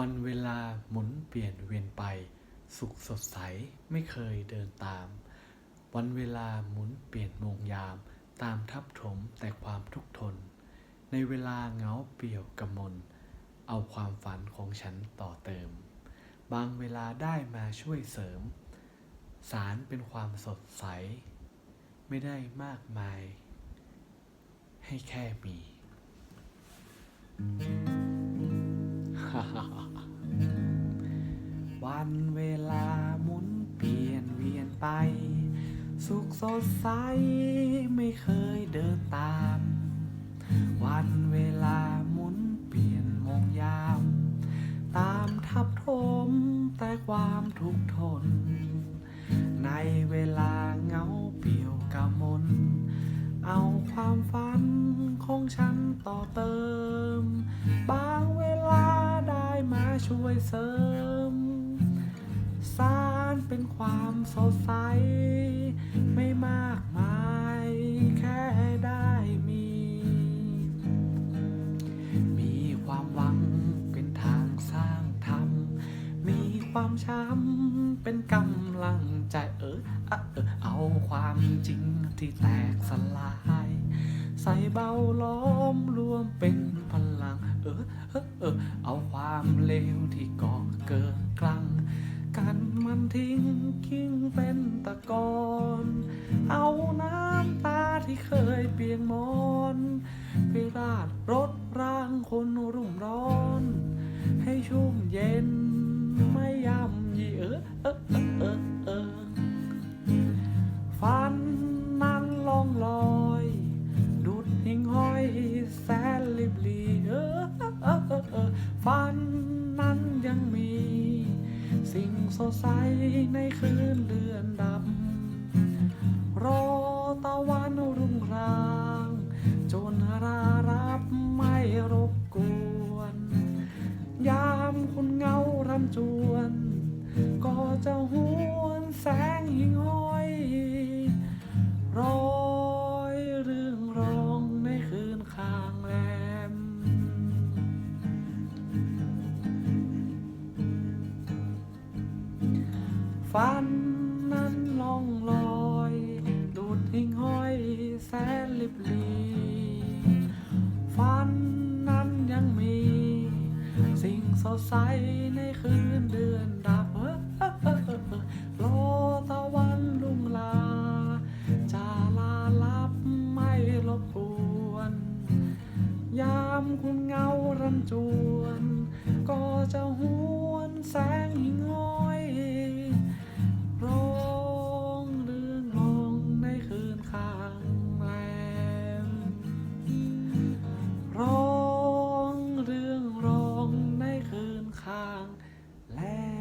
วันเวลาหมุนเปลี่ยนเวียนไป สุขสดใสไม่เคยเดินตาม วันเวลาหมุนเปลี่ยนโมงยาม ตามทับถมแต่ความทุกทน ในเวลาเงาเปลี่ยวกำมลเอาความฝันของฉันต่อเติม บางเวลาได้มาช่วยเสริม สารเป็นความสดใส ไม่ได้มากมาย ให้แค่มี วันเวลาหมุนเปลี่ยนเวียนไป สุขสดใสไม่เคยเดินตาม วันเวลาหมุนเปลี่ยนมงยาม ตามทับถมแต่ความทุกข์ทน ในเวลาเงาเปลี่ยวกำมลเอาความฝันของฉันต่อเติม บางเวลาได้มาช่วยเสริม เป็นความสดใส ไม่มากมาย แค่ได้มี มีความหวังเป็นทางสร้างธรรม มีความช้ำเป็นกำลังใจเออเออเอาความจริงที่แตกสลาย ใส่เบาล้อมรวมเป็นพลัง พียกมอนไปราดรถร่างคนรุ่มร้อน ให้ชุ่มเย็นไม่ย่ำยีเออเออเออเออเออฝันนั้นลองลอย ดุดหิ่งห้อยแสนลิบลีเออเออเออเออฝันนั้นยังมี สิ่งสดใสในคืนเดือนดำ บกวน ยามคุณเงารำจวน ก็จะหวนแสงหิ่งห้อยร้อยเรื่องรองในคืนข้างแรมฝันนั้นล่องลอยดูดหิ่งห้อยแสนลิบลีฝัน สิ่งสดใสในคืนเดือนดับรอตะวันลุ่งลา จะลาลับไม่รบกวน ยามคุณเงารำจวน ก็จะหวนแสงหิ่งห้อย อ